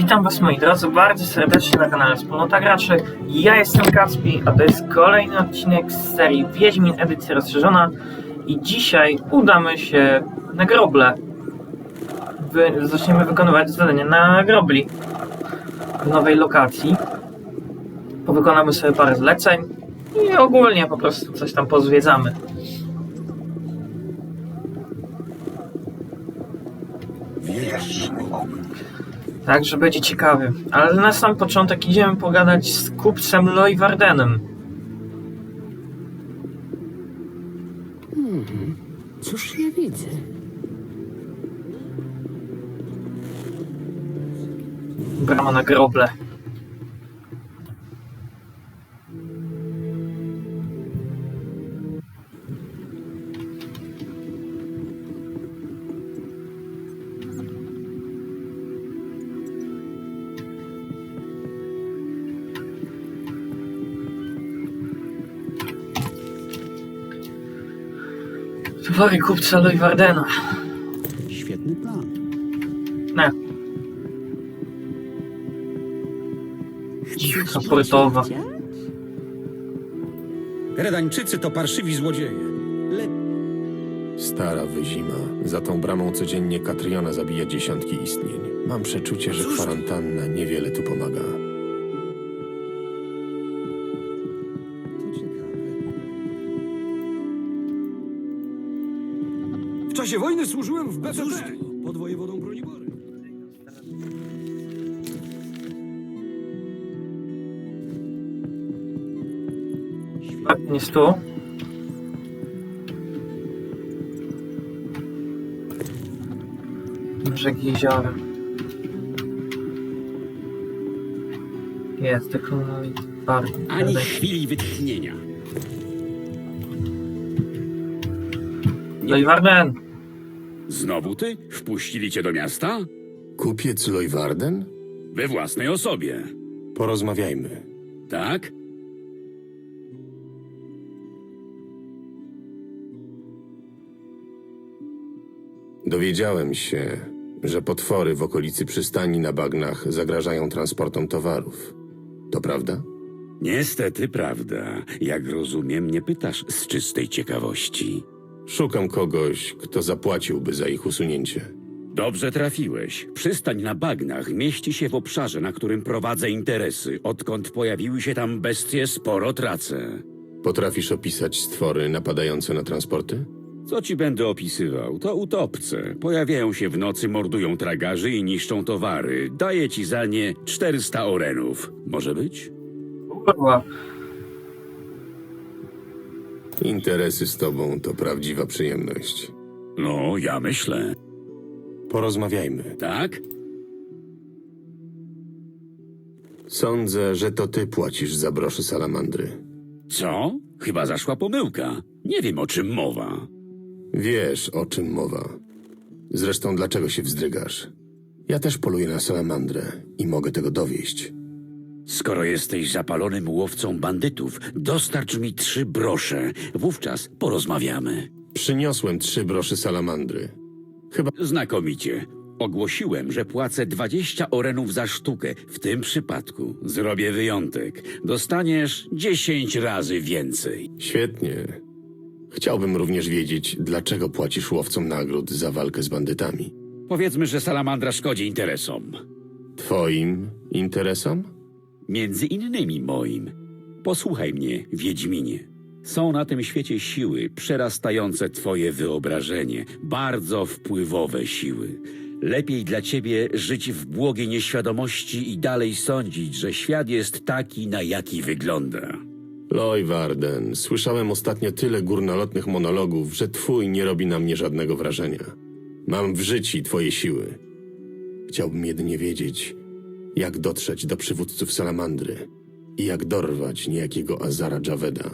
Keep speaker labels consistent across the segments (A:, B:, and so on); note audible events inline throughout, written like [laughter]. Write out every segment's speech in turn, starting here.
A: Witam Was moi drodzy bardzo serdecznie na kanale Wspólnota Graczy. Ja jestem Kaspi, a to jest kolejny odcinek z serii Wiedźmin edycja rozszerzona i dzisiaj udamy się na groble. Wy, zaczniemy wykonywać zadanie na grobli w nowej lokacji. Powykonamy sobie parę zleceń i ogólnie po prostu coś tam pozwiedzamy.
B: Wiesz,
A: że będzie ciekawy. Ale na sam początek idziemy pogadać z kupcem Loiwardenem.
C: Cóż ja widzę?
A: Brama na groble. Towary kupca Loiwardena.
B: świetny plan.
A: Nie. Portowa.
B: Redańczycy to parszywi złodzieje. Le...
D: Stara wyzima. Za tą bramą codziennie Katriona zabija dziesiątki istnień. Mam przeczucie, że kwarantanna niewiele tu pomaga.
B: W czasie wojny służyłem w BFP pod wojewodą Bronibory.
A: Jest tu. Brzeg jeziora. Jest, tylko bardzo.
E: Ani chwili wytchnienia.
A: Loiwarden!
E: Znowu ty? Wpuścili cię do miasta?
D: Kupiec Lojwarden?
E: We własnej osobie.
D: Porozmawiajmy.
E: Tak?
D: Dowiedziałem się, że potwory w okolicy przystani na bagnach zagrażają transportom towarów. To prawda?
E: Niestety prawda. Jak rozumiem, nie pytasz z czystej ciekawości.
D: Szukam kogoś, kto zapłaciłby za ich usunięcie.
E: Dobrze trafiłeś. Przystań na bagnach mieści się w obszarze, na którym prowadzę interesy. Odkąd pojawiły się tam bestie, sporo tracę.
D: Potrafisz opisać stwory napadające na transporty?
E: Co ci będę opisywał? To utopce. Pojawiają się w nocy, mordują tragarzy i niszczą towary. Daję ci za nie 400 orenów. Może być?
A: Kurwa.
D: Interesy z tobą to prawdziwa przyjemność.
E: No, ja myślę.
D: Porozmawiajmy.
E: Tak?
D: Sądzę, że to ty płacisz za broszy salamandry.
E: Co? Chyba zaszła pomyłka. Nie wiem o czym mowa.
D: Wiesz, o czym mowa. Zresztą, dlaczego się wzdrygasz? Ja też poluję na salamandrę i mogę tego dowieść.
E: Skoro jesteś zapalonym łowcą bandytów, dostarcz mi trzy brosze. Wówczas porozmawiamy.
D: Przyniosłem trzy broszy salamandry. Chyba
E: Znakomicie. Ogłosiłem, że płacę 20 orenów za sztukę. W tym przypadku zrobię wyjątek. Dostaniesz 10 razy więcej.
D: świetnie. Chciałbym również wiedzieć, dlaczego płacisz łowcom nagród za walkę z bandytami.
E: Powiedzmy, że salamandra szkodzi interesom.
D: Twoim interesom?
E: Między innymi moim. Posłuchaj mnie, Wiedźminie. Są na tym świecie siły przerastające twoje wyobrażenie, bardzo wpływowe siły. Lepiej dla ciebie żyć w błogiej nieświadomości i dalej sądzić, że świat jest taki, na jaki wygląda.
D: Loj Warden, słyszałem ostatnio tyle górnolotnych monologów, że twój nie robi na mnie żadnego wrażenia. Mam w życiu twoje siły. Chciałbym jedynie wiedzieć, jak dotrzeć do przywódców Salamandry i jak dorwać niejakiego Azara Javeda.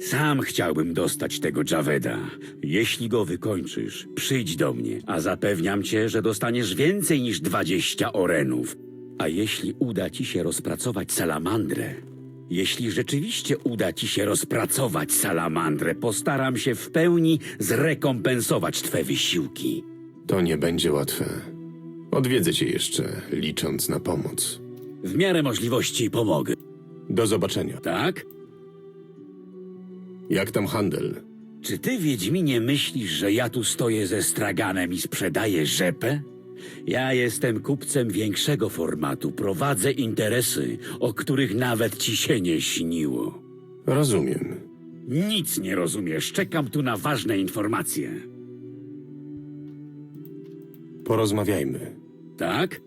E: Sam chciałbym dostać tego Javeda. Jeśli go wykończysz, przyjdź do mnie, a zapewniam cię, że dostaniesz więcej niż 20 orenów. A jeśli uda ci się rozpracować salamandrę, jeśli rzeczywiście uda ci się rozpracować salamandrę, postaram się w pełni zrekompensować twe wysiłki.
D: To nie będzie łatwe. Odwiedzę cię jeszcze, licząc na pomoc.
E: W miarę możliwości pomogę.
D: Do zobaczenia.
E: Tak?
D: Jak tam handel?
E: Czy ty, Wiedźminie, myślisz, że ja tu stoję ze straganem i sprzedaję rzepę? Ja jestem kupcem większego formatu, prowadzę interesy, o których nawet ci się nie śniło.
D: Rozumiem.
E: Nic nie rozumiesz, czekam tu na ważne informacje.
D: Porozmawiajmy.
E: Tak?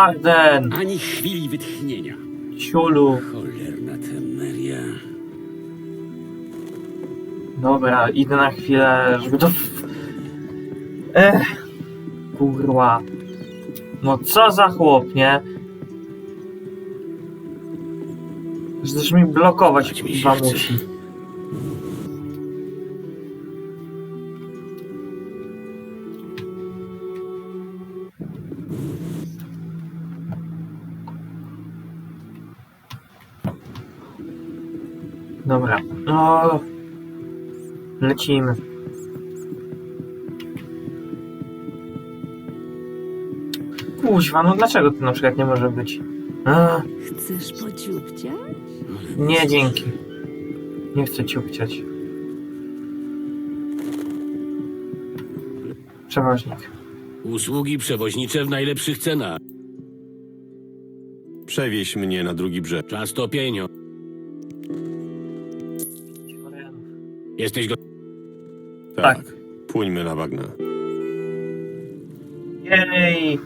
A: Warden!
E: Ani chwili wytchnienia.
A: Ciulu.
E: Cholerna temeria.
A: Dobra, idę na chwilę, żeby to... Ech, kurwa. No co za chłop, nie? Też mi blokować kurwa musi. Dobra, no... Lecimy. Kuźwa, no dlaczego to na przykład nie może być? A,
C: Chcesz pociupciać?
A: nie, dzięki. Nie chcę ciupciać. Przewoźnik.
F: Usługi przewoźnicze w najlepszych cenach.
D: Przewieź mnie na drugi brzeg.
F: Czas to pieniądz. Jesteś go...
D: Tak. Płyńmy na bagna.
A: Jej!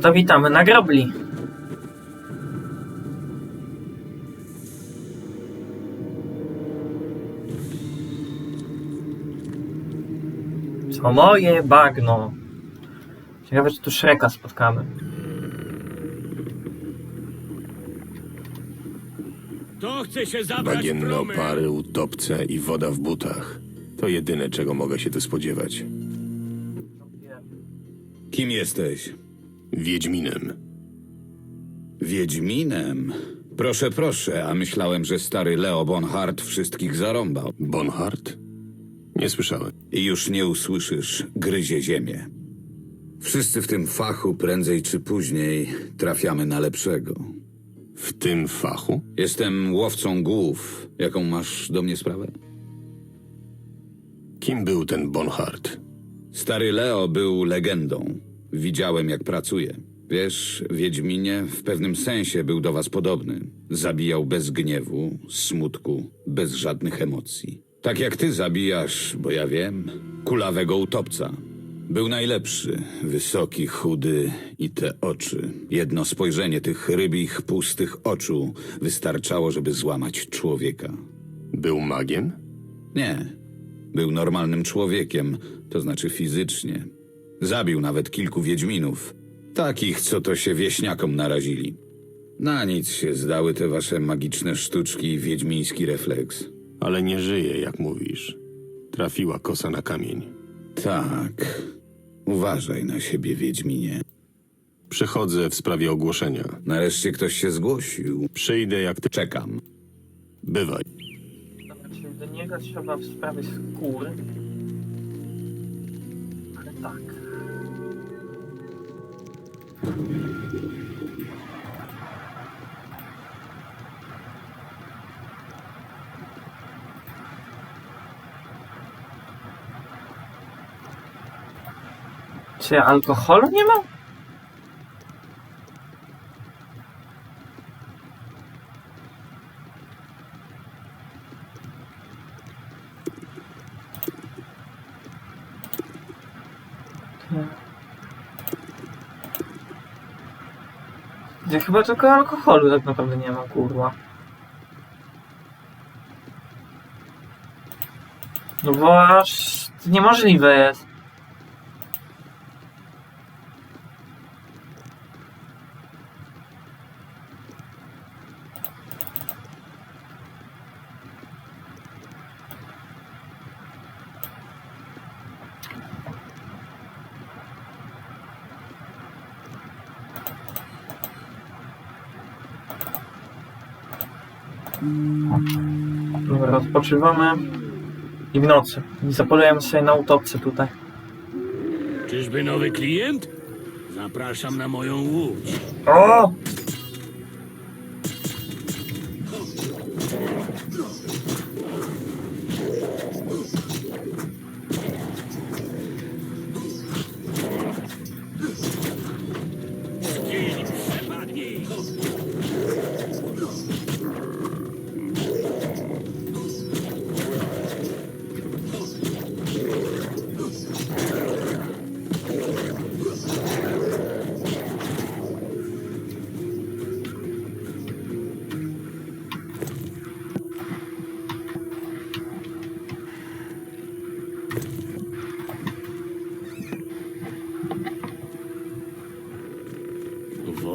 A: To witamy na grobli. To moje bagno. Ciekawe, czy tu Shreka spotkamy.
F: To chce się zabrać
D: Bagienno, pary, utopce i woda w butach. To jedyne, czego mogę się tu spodziewać.
G: Kim jesteś?
D: Wiedźminem.
G: Wiedźminem? Proszę, proszę, a myślałem, że stary Leo Bonhart wszystkich zarąbał.
D: Bonhart? Nie słyszałem.
G: I już nie usłyszysz, gryzie ziemię. Wszyscy w tym fachu prędzej czy później trafiamy na lepszego.
D: W tym fachu?
G: Jestem łowcą głów. Jaką masz do mnie sprawę?
D: Kim był ten Bonhart?
G: Stary Leo był legendą. Widziałem, jak pracuje. Wiesz, Wiedźminie w pewnym sensie był do was podobny. Zabijał bez gniewu, smutku, bez żadnych emocji. Tak jak ty zabijasz, bo ja wiem, kulawego utopca. Był najlepszy, wysoki, chudy i te oczy. Jedno spojrzenie tych rybich, pustych oczu wystarczało, żeby złamać człowieka.
D: Był magiem?
G: Nie. Był normalnym człowiekiem, to znaczy fizycznie. Zabił nawet kilku wiedźminów. Takich, co to się wieśniakom narazili. Na nic się zdały te wasze magiczne sztuczki i wiedźmiński refleks.
D: Ale nie żyje, jak mówisz. Trafiła kosa na kamień.
G: Tak. Uważaj na siebie, wiedźminie.
D: Przychodzę w sprawie ogłoszenia.
G: Nareszcie ktoś się zgłosił.
D: Przyjdę jak ty.
G: Czekam.
D: Bywaj.
A: Dobra, czyli do niego trzeba w sprawie skór. Ja alkoholu nie mam? Ja chyba tylko alkoholu tak naprawdę nie mam, kurwa. No aż to niemożliwe jest. Dobra, odpoczywamy. I w nocy. I zapolujemy sobie na utopce tutaj.
F: Czyżby nowy klient? Zapraszam na moją łódź.
A: O!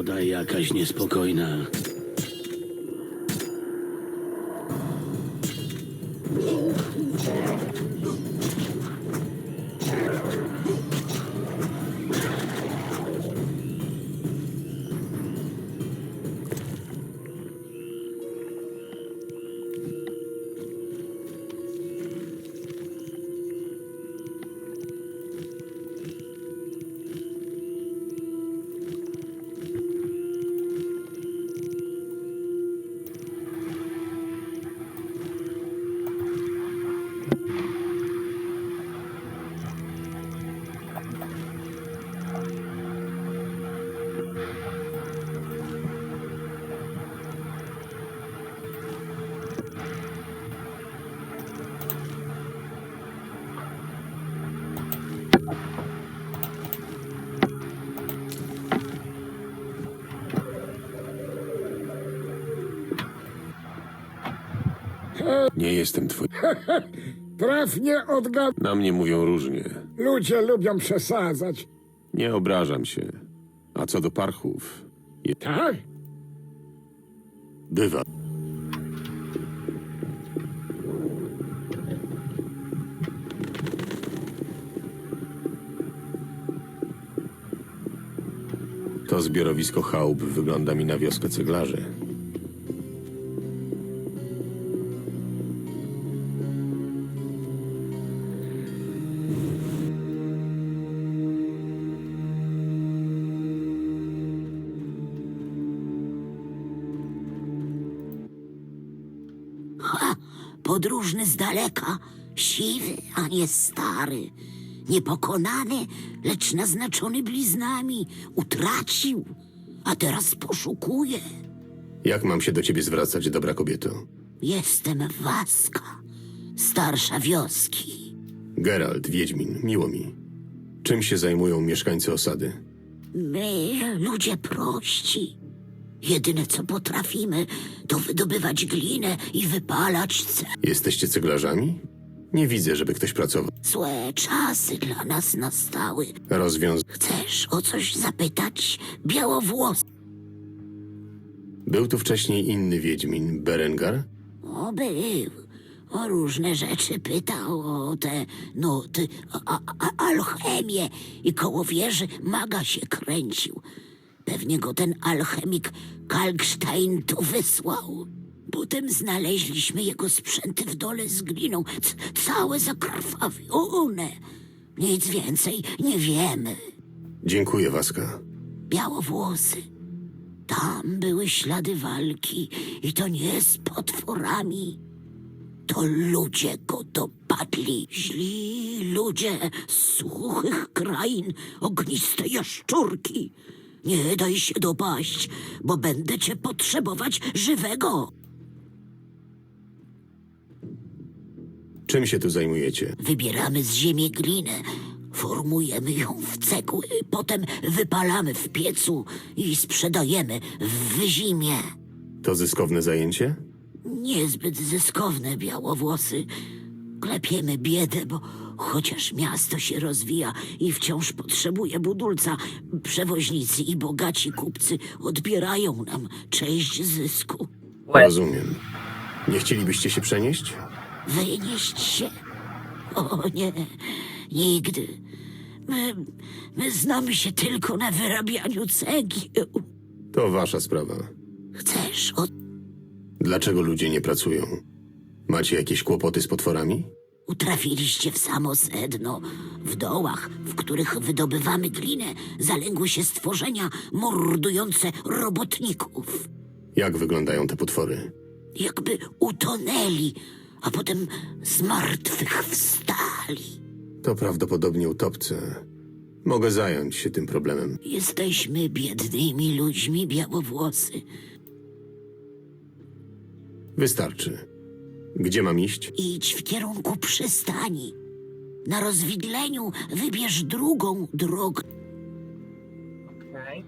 F: Woda jakaś niespokojna.
D: Nie jestem twój. [laughs]
B: Trafnie odgad...
D: Na mnie mówią różnie.
B: Ludzie lubią przesadzać.
D: Nie obrażam się. A co do parchów,
B: Tak?
D: bywa. To zbiorowisko chałup wygląda mi na wioskę ceglarzy.
C: Z daleka, siwy, a nie stary. Niepokonany, lecz naznaczony bliznami. Utracił, a teraz poszukuje.
D: Jak mam się do ciebie zwracać, dobra kobieto?
C: Jestem Waska, starsza wioski.
D: Geralt, Wiedźmin, miło mi. Czym się zajmują mieszkańcy osady?
C: My, ludzie prości. Jedyne co potrafimy, to wydobywać glinę i wypalać ce...
D: Jesteście ceglarzami? Nie widzę, żeby ktoś pracował.
C: Złe czasy dla nas nastały.
D: Rozwiąz...
C: Chcesz o coś zapytać, białowłos?
D: Był tu wcześniej inny Wiedźmin, Berengar?
C: O, był. O różne rzeczy pytał, o te nuty, a, a, alchemię i koło wieży maga się kręcił. Pewnie go ten alchemik Kalkstein tu wysłał. Potem znaleźliśmy jego sprzęty w dole z gliną, c- całe zakrwawione. Nic więcej nie wiemy.
D: Dziękuję, Waska.
C: Białowłosy. Tam były ślady walki i to nie z potworami. To ludzie go dopadli. Źli ludzie z suchych krain, ogniste jaszczurki. Nie daj się dopaść, bo będę cię potrzebować żywego.
D: Czym się tu zajmujecie?
C: Wybieramy z ziemi glinę, formujemy ją w cegły, potem wypalamy w piecu i sprzedajemy w wyzimie.
D: To zyskowne zajęcie?
C: Niezbyt zyskowne białowłosy. Klepiemy biedę, bo chociaż miasto się rozwija i wciąż potrzebuje budulca, przewoźnicy i bogaci kupcy odbierają nam część zysku.
D: Rozumiem. Nie chcielibyście się przenieść?
C: Wynieść się? O nie, nigdy. My, my znamy się tylko na wyrabianiu cegieł.
D: To wasza sprawa.
C: Chcesz od...
D: Dlaczego ludzie nie pracują? Macie jakieś kłopoty z potworami?
C: Utrafiliście w samo sedno. W dołach, w których wydobywamy glinę, zalęgły się stworzenia mordujące robotników.
D: Jak wyglądają te potwory?
C: Jakby utonęli, a potem z martwych wstali.
D: To prawdopodobnie utopce. Mogę zająć się tym problemem.
C: Jesteśmy biednymi ludźmi białowłosy.
D: Wystarczy. Gdzie mam iść?
C: Idź w kierunku przystani. Na rozwidleniu wybierz drugą drogę.
A: Okej.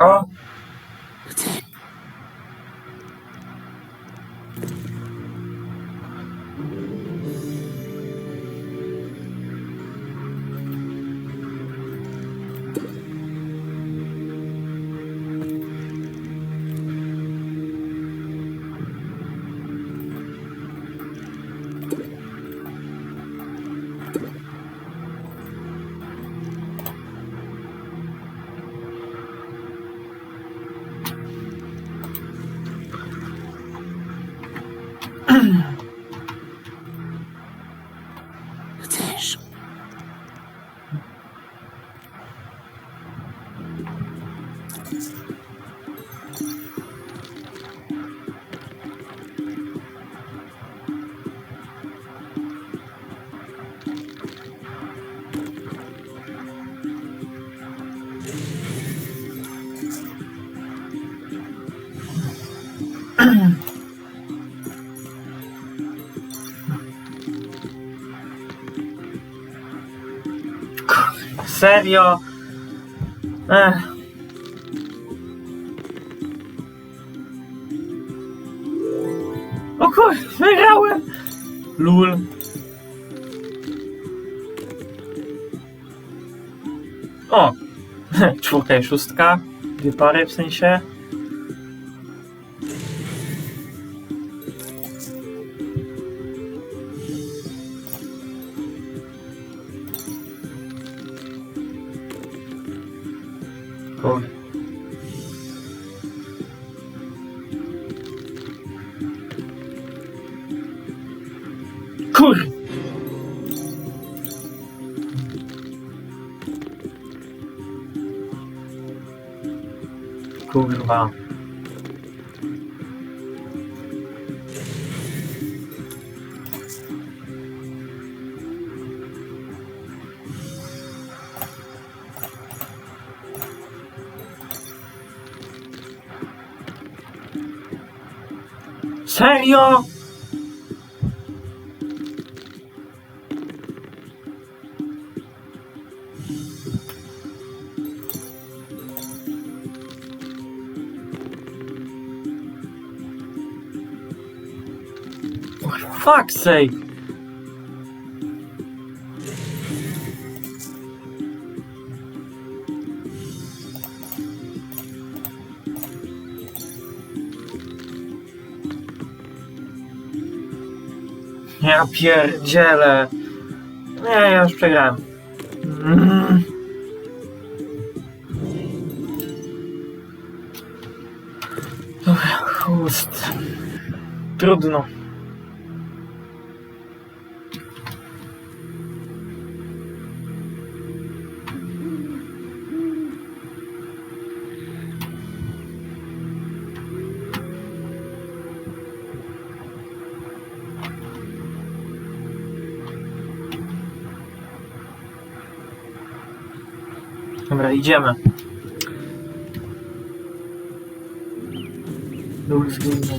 A: O,
C: 嗯 [clears throat]
A: serio? Ech. O kur... wygrałem! Lul. O! [laughs] Czwórka i szóstka. Dwie pary w sensie. Serio? Fuck's sake. Ja pierdzielę. Nie, ja już przegrałem. Mm. Dobra, chust. Trudno. Idziemy. Duch zginął.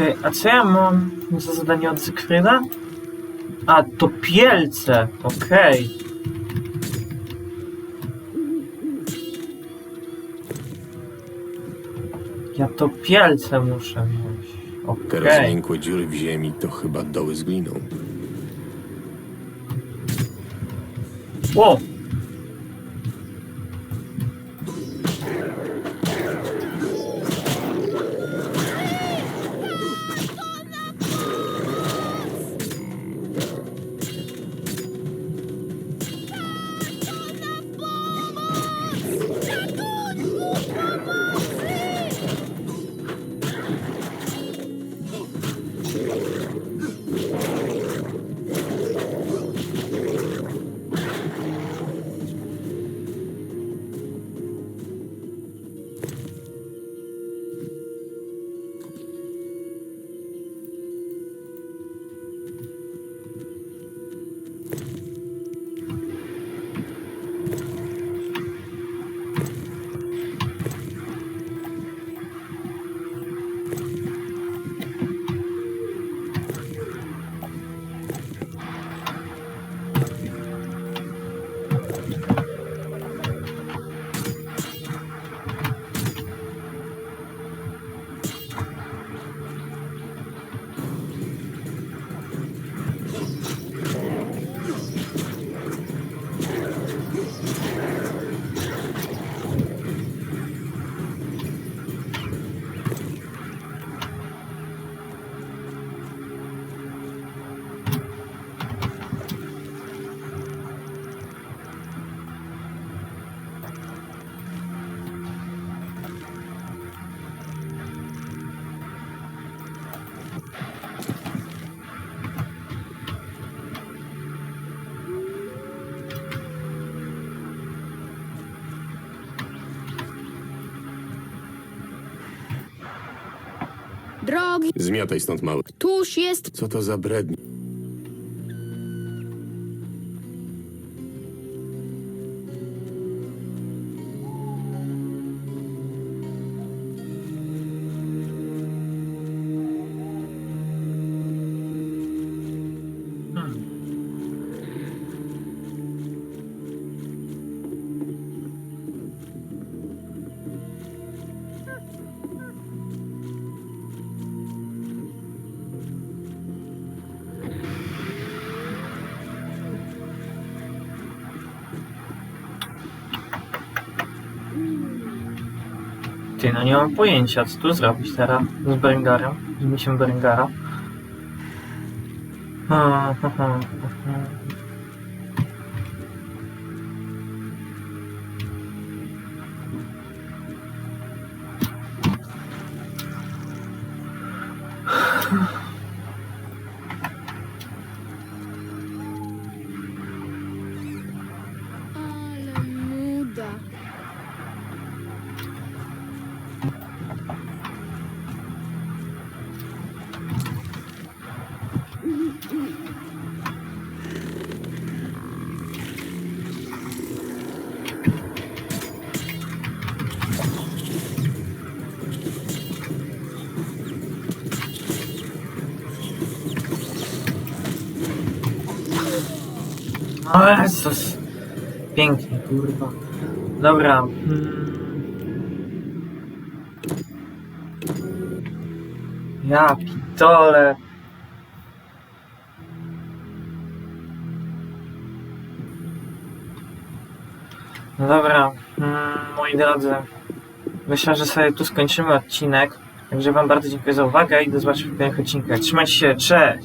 A: Czy, a co ja mam za zadanie od Zygfryda? A, to pielce, okej. Ja to pielce muszę mieć.
D: Te
A: Okej.
D: rozmiękłe dziury w ziemi to chyba doły z gliną.
A: Ło!
H: Drogi,
D: Zmiataj stąd mały.
H: tuż jest
D: Co to za brednie?
A: Ty, no nie mam pojęcia, co tu zrobić teraz z Berengarem, z misją Berengara. Ha, ha, ha. O Jezus. Pięknie, kurwa. Dobra. mm. Ja pitole. No dobra, mm, moi drodzy. Myślę, że sobie tu skończymy odcinek. Także Wam bardzo dziękuję za uwagę i do zobaczenia w kolejnych odcinkach. Trzymajcie się, cześć!